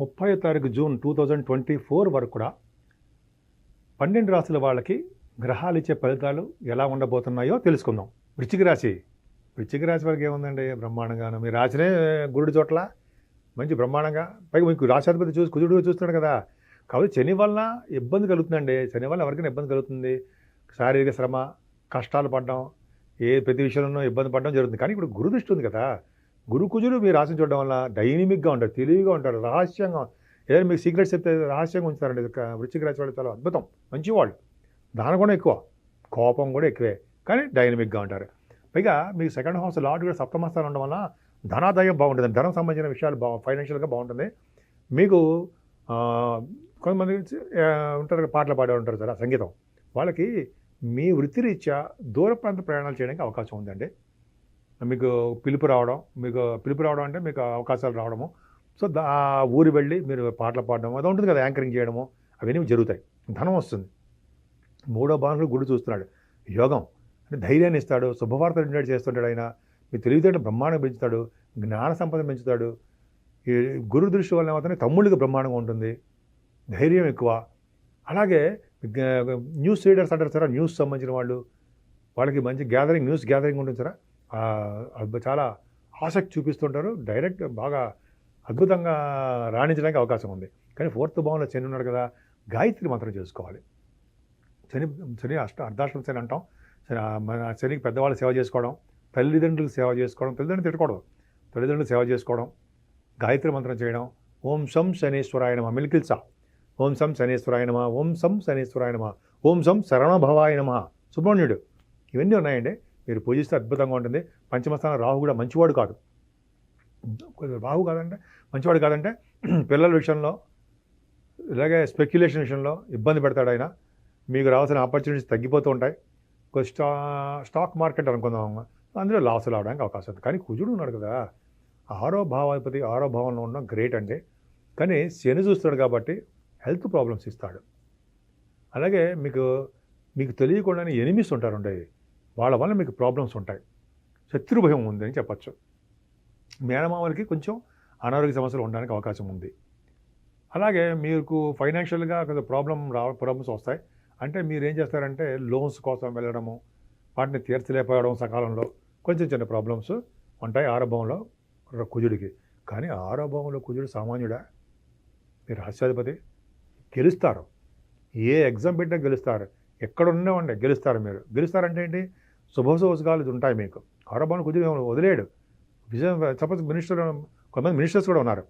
ముప్పై తారీఖు June two thousand twenty four వరకు కూడా పన్నెండు రాశుల వాళ్ళకి గ్రహాలు ఇచ్చే ఫలితాలు ఎలా ఉండబోతున్నాయో తెలుసుకుందాం. వృచ్చిక రాశి. వృచ్చిక రాశి వారికి ఏముందండి? బ్రహ్మాండంగాను. మీ రాశినే గురుడి చోట్ల మంచి బ్రహ్మాండంగా పైగా మీకు రాశాధిపతి చూసి కుజుడు చూస్తున్నాడు కదా. కాబట్టి శని వలన ఇబ్బంది కలుగుతుందండి. శని వల్ల ఎవరికైనా ఇబ్బంది కలుగుతుంది. శారీరక శ్రమ కష్టాలు పడడం ఏ ప్రతి విషయంలోనూ ఇబ్బంది పడడం జరుగుతుంది. కానీ ఇప్పుడు గురు దృష్టి ఉంది కదా. గురుకుజులు మీరు రాశిని చూడడం వల్ల డైనమిక్గా ఉంటారు తెలివిగా ఉంటారు రహస్యంగా. ఏదైనా మీకు సీక్రెట్స్ చెప్తే రహస్యంగా ఉంచుతారండి. ఇది వృశ్చిక రాశి వాళ్ళు చాలా అద్భుతం. మంచివాళ్ళు. దాని కూడా ఎక్కువ. కోపం కూడా ఎక్కువే. కానీ డైనమిక్గా ఉంటారు. పైగా మీకు సెకండ్ హౌస్ లార్డ్ కూడా సప్తమ స్థానం ఉండడం వల్ల ధనాదాయం బాగుంటుంది. ధనం సంబంధించిన విషయాలు బా ఫైనాన్షియల్గా బాగుంటుంది. మీకు కొంతమంది ఉంటారు పాటలు పాడే ఉంటారు సార్ సంగీతం. వాళ్ళకి మీ వృత్తిరీత్యా దూర ప్రాంత ప్రయాణాలు చేయడానికి అవకాశం ఉందండి. మీకు పిలుపు రావడం మీకు పిలుపు రావడం అంటే మీకు అవకాశాలు రావడము. సో ఆ ఊరు వెళ్ళి మీరు పాటలు పాడడం అది ఉంటుంది కదా యాంకరింగ్ చేయడము అవన్నీ జరుగుతాయి. ధనం వస్తుంది. మూడో భాగంలో గుడి చూస్తున్నాడు. యోగం. అంటే ధైర్యాన్ని ఇస్తాడు శుభవార్తలు వినేట్ చేస్తుంటాడు ఆయన. మీ తెలివితేటలు బ్రహ్మాండం పెంచుతాడు జ్ఞాన సంపద పెంచుతాడు. ఈ గురు దృష్టి వల్ల ఏమవుతుంది తమ్ముళ్ళకి బ్రహ్మాండంగా ఉంటుంది. ధైర్యం ఎక్కువ. అలాగే న్యూస్ రీడర్స్ అంటారు సార్ న్యూస్ సంబంధించిన వాళ్ళు. వాళ్ళకి మంచి గ్యాదరింగ్ న్యూస్ గ్యాదరింగ్ ఉంటుంది సార్. చాలా ఆసక్తి చూపిస్తుంటారు. డైరెక్ట్ బాగా అద్భుతంగా రాణించడానికి అవకాశం ఉంది. కానీ ఫోర్త్ భావంలో శని ఉన్నాడు కదా గాయత్రి మాత్రం చేసుకోవాలి. శని శని అష్ట అర్ధాష్టం శని అంటాం. మన శనికి పెద్దవాళ్ళు సేవ చేసుకోవడం తల్లిదండ్రులకు సేవ చేసుకోవడం తల్లిదండ్రులు తిట్టకూడదు. తల్లిదండ్రులు సేవ చేసుకోవడం గాయత్రి మంత్రం చేయడం ఓం శం శనేశ్వరాయ నమ మిల్కిల్సా ఓం సం శనేశ్వరాయ నమ ఓం శం శనేశ్వరాయ నమ ఓం సం శరణభవాయ నమ. సుబ్రహ్మణ్యుడు ఇవన్నీ ఉన్నాయండి. మీరు పూజిస్తే అద్భుతంగా ఉంటుంది. పంచమస్థానం రాహు కూడా మంచివాడు కాదు. రాహు కాదంటే మంచివాడు కాదంటే పిల్లల విషయంలో ఇలాగే స్పెక్యులేషన్ విషయంలో ఇబ్బంది పెడతాడు ఆయన. మీకు రావాల్సిన ఆపర్చునిటీస్ తగ్గిపోతూ ఉంటాయి. స్టా స్టాక్ మార్కెట్ అనుకుందాం. అందులో లాస్ రావడానికి అవకాశం ఉంది. కానీ కుజుడు ఉన్నాడు కదా. ఆరో భావాధిపతి ఆరో భావంలో ఉన్న గ్రేట్ అండి కానీ శని చూస్తాడు కాబట్టి హెల్త్ ప్రాబ్లమ్స్ ఇస్తాడు. అలాగే మీకు మీకు తెలియకుండానే ఎనిమిస్ ఉంటారు ఉండేవి వాళ్ళ వల్ల మీకు ప్రాబ్లమ్స్ ఉంటాయి. శత్రు భయం ఉంది అని చెప్పచ్చు. మేనమామలకి కొంచెం అనారోగ్య సమస్యలు ఉండడానికి అవకాశం ఉంది. అలాగే మీకు ఫైనాన్షియల్గా కొంచెం ప్రాబ్లం రా ప్రాబ్లమ్స్ వస్తాయి. అంటే మీరు ఏం చేస్తారంటే లోన్స్ కోసం వెళ్ళడము వాటిని తీర్చలేకపోవడం సకాలంలో కొంచెం చిన్న ప్రాబ్లమ్స్ ఉంటాయి ఆరోభంలో కుజుడికి. కానీ ఆరోభంలో కుజుడు సామాన్యుడా? మీరు రాష్ట్రాధిపతి గెలుస్తారు. ఏ ఎగ్జామ్ పెట్టినా గెలుస్తారు. ఎక్కడ ఉన్నవండి గెలుస్తారు మీరు. గెలుస్తారంటే ఏంటి? శుభశోసకాలు ఉంటాయి మీకు. ఆరోపణలు కుదిరి వదిలేడు. విజయం సపోజ్ మినిస్టర్ కొంతమంది మినిస్టర్స్ కూడా ఉన్నారు.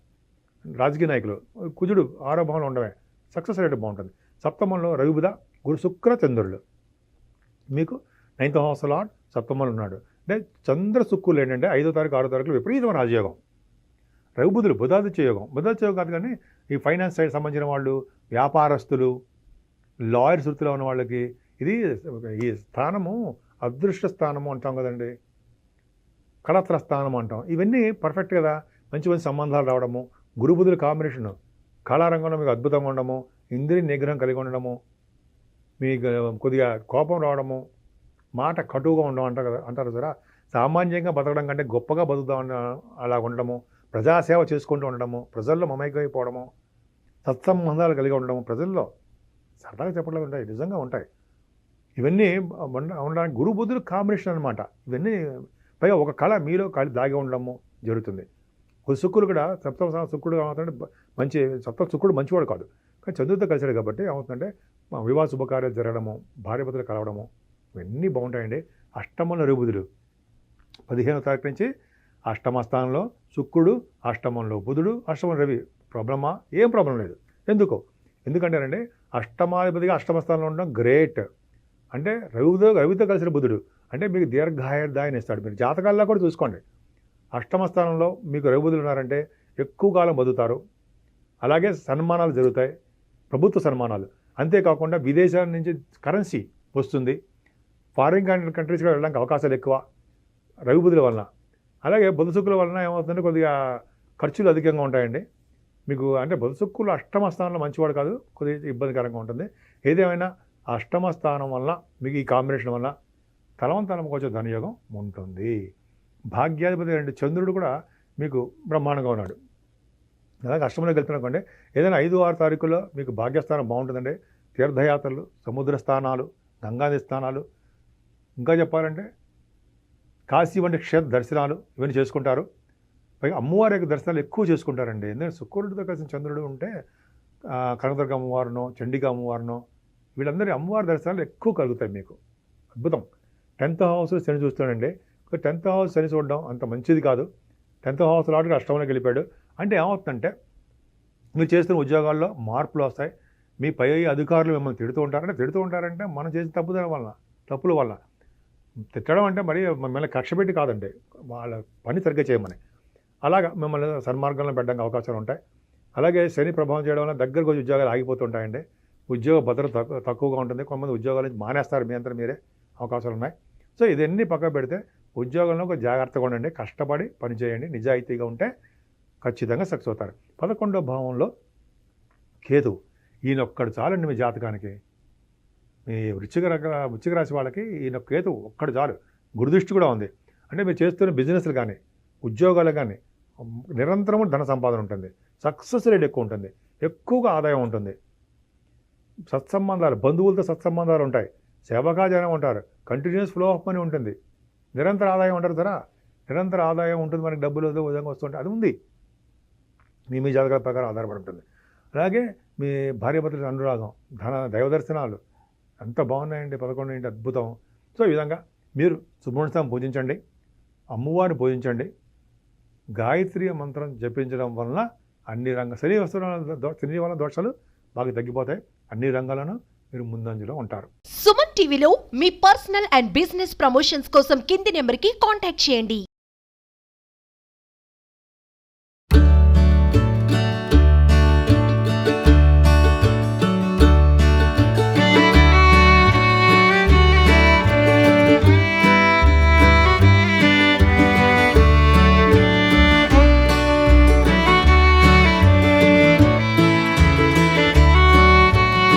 రాజకీయ నాయకులు. కుజుడు ఆరోపణలు ఉండవే సక్సెస్ రేట్ బాగుంటుంది. సప్తమంలో రవిబుధ గురు శుక్ర చంద్రులు మీకు నైన్త్ హౌస్ లాడ్ సప్తమంలో ఉన్నాడు. అంటే చంద్ర శుక్రులు ఏంటంటే ఐదో తారీఖు ఆరో తారీఖులు విపరీతమైన రాజయోగం. రవిబుధులు బుధాదిత్య యోగం. బుధాదిత్య యోగం కాదు కానీ ఈ ఫైనాన్స్ సైడ్ సంబంధించిన వాళ్ళు వ్యాపారస్తులు లాయర్స్ వృత్తిలో ఉన్న వాళ్ళకి ఇది ఈ స్థానము అదృష్ట స్థానము అంటాం కదండి. కళత్ర స్థానం అంటాం. ఇవన్నీ పర్ఫెక్ట్ కదా. మంచి మంచి సంబంధాలు రావడము గురుబుధుల కాంబినేషన్ కళారంగంలో మీకు అద్భుతంగా ఉండడము ఇంద్రియ నిగ్రహం కలిగి ఉండడము మీకు కొద్దిగా కోపం రావడము మాట కటువుగా ఉండడం అంటారు కదా అంటారు కదా. సామాన్యంగా బతకడం కంటే గొప్పగా బతుకుదాం అలా ఉండడము ప్రజాసేవ చేసుకుంటూ ఉండడము ప్రజల్లో మమైకమైపోవడము సత్సంబంధాలు కలిగి ఉండడము ప్రజల్లో సరదాగా చెప్పడం ఉంటాయి నిజంగా ఉంటాయి. ఇవన్నీ ఉండడానికి గురు బుద్ధులు కాంబినేషన్ అనమాట ఇవన్నీ పైగా ఒక కళ మీలో కళ దాగి ఉండడము జరుగుతుంది. ఒక శుక్రుడు కూడా సప్తమ స్థానం శుక్రుడు అవుతుంటే మంచి సప్తమ శుక్రుడు మంచివాడు కాదు. కానీ చంద్రుడితో కలిశాడు కాబట్టి ఏమవుతుందంటే వివాహ శుభకార్యాలు జరగడము భార్యభర్తలు కలవడము ఇవన్నీ బాగుంటాయండి. అష్టమంలో రఘుబుధుడు పదిహేనో తారీఖు నుంచి అష్టమ స్థానంలో శుక్రుడు అష్టమంలో బుధుడు అష్టమం రవి. ప్రాబ్లమా? ఏం ప్రాబ్లం లేదు. ఎందుకు? ఎందుకంటేనండి అష్టమాధిపతిగా అష్టమ స్థానంలో ఉండడం గ్రేట్. అంటే రవితో రవితో కలిసిన బుధుడు. అంటే మీకు దీర్ఘాయుర్దాయని ఇస్తాడు మీరు జాతకాల్లో కూడా చూసుకోండి. అష్టమ స్థానంలో మీకు రవిబుధులు ఉన్నారంటే ఎక్కువ కాలం బతుకుతారు. అలాగే సన్మానాలు జరుగుతాయి. ప్రభుత్వ సన్మానాలు. అంతేకాకుండా విదేశాల నుంచి కరెన్సీ వస్తుంది. ఫారిన్ కంట్రీస్కి కంట్రీస్ కూడా వెళ్ళడానికి అవకాశాలు ఎక్కువ రవిబుధుల వలన. అలాగే బుధసుక్కుల వలన ఏమవుతుందంటే కొద్దిగా ఖర్చులు అధికంగా ఉంటాయండి. మీకు అంటే బుధసుక్కులు అష్టమ స్థానంలో మంచివాడు కాదు. కొద్దిగా ఇబ్బందికరంగా ఉంటుంది. ఏదేమైనా అష్టమ స్థానం వలన మీకు ఈ కాంబినేషన్ వలన తలవంతలంకి కొంచెం ధనయోగం ఉంటుంది. భాగ్యాధిపతి రెండు చంద్రుడు కూడా మీకు బ్రహ్మాండంగా ఉన్నాడు. అలాగే అష్టమంలోకి వెళ్తున్నకంటే ఏదైనా ఐదు ఆరు తారీఖుల్లో మీకు భాగ్యస్థానం బాగుంటుందండి. తీర్థయాత్రలు సముద్ర స్థానాలు గంగాది స్థానాలు. ఇంకా చెప్పాలంటే కాశీ వంటి క్షేత్ర దర్శనాలు ఇవన్నీ చేసుకుంటారు. పైగా అమ్మవారి యొక్క దర్శనాలు ఎక్కువ చేసుకుంటారండి. ఎందుకంటే శుక్రుడితో కలిసిన చంద్రుడు ఉంటే కనకదుర్గ అమ్మవారినో చండిక అమ్మవారినో వీళ్ళందరి అమ్మవారి దర్శనాలు ఎక్కువ కలుగుతాయి మీకు. అద్భుతం. టెన్త్ హౌస్ శని చూస్తాడండి టెన్త్ హౌస్ శని చూడడం అంత మంచిది కాదు. టెన్త్ హౌస్ లాంటి అష్టంలోకి వెళ్ళిపోయాడు అంటే ఏమవుతుందంటే మీరు చేస్తున్న ఉద్యోగాల్లో మార్పులు వస్తాయి. మీ పై అధికారులు మిమ్మల్ని తిడుతూ ఉంటారంటే తిడుతూ ఉంటారంటే మనం చేసిన తప్పుదల వలన తప్పుల వల్ల తిట్టడం అంటే మరి మిమ్మల్ని కక్ష పెట్టి కాదండి. వాళ్ళ పని సరిగ్గా చేయమని. అలాగా మిమ్మల్ని సన్మార్గంలో పెట్టడానికి అవకాశాలు ఉంటాయి. అలాగే శని ప్రభావం చేయడం వల్ల దగ్గరకు వచ్చి ఉద్యోగాలు ఆగిపోతుంటాయండి ఉద్యోగ భద్రత తక్కువగా ఉంటుంది. కొంతమంది ఉద్యోగాల నుంచి మానేస్తారు. మీ అంతా మీరే అవకాశాలు ఉన్నాయి. సో ఇదన్నీ పక్క పెడితే ఉద్యోగంలో ఒక జాగ్రత్తగా ఉండండి. కష్టపడి పనిచేయండి నిజాయితీగా ఉంటే ఖచ్చితంగా సక్సెస్ అవుతారు. పదకొండో భావంలో కేతు ఈయన ఒక్కడు చాలండి మీ జాతకానికి. మీ వృచ్చిక రక వృచ్చిక రాశి వాళ్ళకి ఈయన కేతు ఒక్కడు చాలు. గురుదృష్టి కూడా ఉంది. అంటే మీరు చేస్తున్న బిజినెస్లు కానీ ఉద్యోగాలు కానీ నిరంతరము ధన సంపాదన ఉంటుంది. సక్సెస్ రేట్ ఎక్కువ ఉంటుంది. ఎక్కువగా ఆదాయం ఉంటుంది. సత్సంబంధాలు బంధువులతో సత్సంబంధాలు ఉంటాయి. సేవకాజనం ఉంటారు. కంటిన్యూస్ ఫ్లో ఆఫ్ మనీ ఉంటుంది. నిరంతర ఆదాయం ఉంటారు సరా నిరంతర ఆదాయం ఉంటుంది మనకి డబ్బులు ఏదో విధంగా వస్తుంటాయి అది ఉంది. మీ మీ జాతకాల ప్రకారం ఆధారపడి ఉంటుంది. అలాగే మీ భార్యభర్తల అనురాగం ధన దైవ దర్శనాలు ఎంత బాగున్నాయండి పదకొండు ఏంటి అద్భుతం. సో ఈ విధంగా మీరు సుబ్రహ్మణ్యం పూజించండి. అమ్మవారిని పూజించండి. గాయత్రి మంత్రం జపించడం వలన అన్ని రంగ శని వస్తువుల శని వలన దోషాలు బాగా తగ్గిపోతాయి. అన్ని రంగాలను మీరు ముందంజలో ఉంటారు. సుమన్ టీవీలో మీ పర్సనల్ అండ్ బిజినెస్ ప్రమోషన్స్ కోసం కింది నెంబర్కి కాంటాక్ట్ చేయండి.